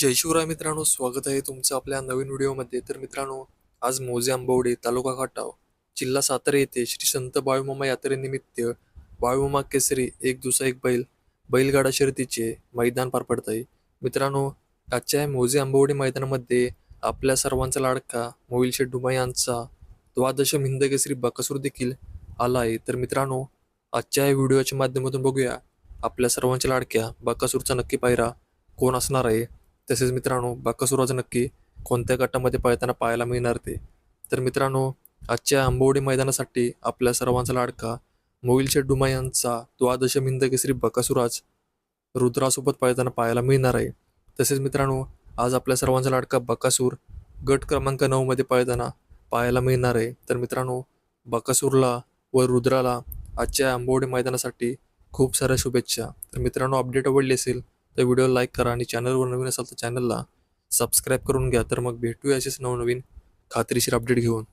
जय शिवराय मित्रांनो स्वागत आहे तुमचं आपल्या नवीन व्हिडिओमध्ये. तर मित्रांनो आज मोजे आंबवडे तालुका खटाव जिल्हा सातारा येथे श्री संत बाळूमामा यात्रेनिमित्त बाळूमामा केसरी एक दुसरा एक बैल बैलगाडा शर्यतीचे मैदान पार पडत आहे मित्रांनो आजच्या मोजे आंबवडे मैदानामध्ये आपल्या सर्वांचा लाडका मोहिल शेडुमा यांचा द्वादशम हिंद केसरी बकासूर देखील आला आहे. तर मित्रांनो आजच्या या व्हिडिओच्या माध्यमातून बघूया. आपल्या सर्वांच्या लाडक्या बकासूरचा नक्की पायरा कोण असणार आहे? तसेच मित्रांनो बाकासुराचं नक्की कोणत्या गटामध्ये पळताना पाहायला मिळणार ते? तर मित्रांनो आजच्या आंबवडी मैदानासाठी आपल्या सर्वांचा लाडका मोहिल शेड्डुमा यांचा द्वादश मिंद केसरी बकासुराज रुद्रासोबत पळताना पाहायला मिळणार आहे. तसेच मित्रांनो आज आपल्या सर्वांचा लाडका बकासूर गट क्रमांक नऊमध्ये पळताना पाहायला मिळणार आहे. तर मित्रांनो बकासूरला व रुद्राला आजच्या आंबोडी मैदानासाठी खूप साऱ्या शुभेच्छा. तर मित्रांनो अपडेट आवडली असेल तर व्हिडिओ लाईक करा आणि चॅनलवर नवीन असाल तर चॅनलला सबस्क्राईब करून घ्या. तर मग भेटूया असेच नवनवीन खात्रीशीर अपडेट घेऊन.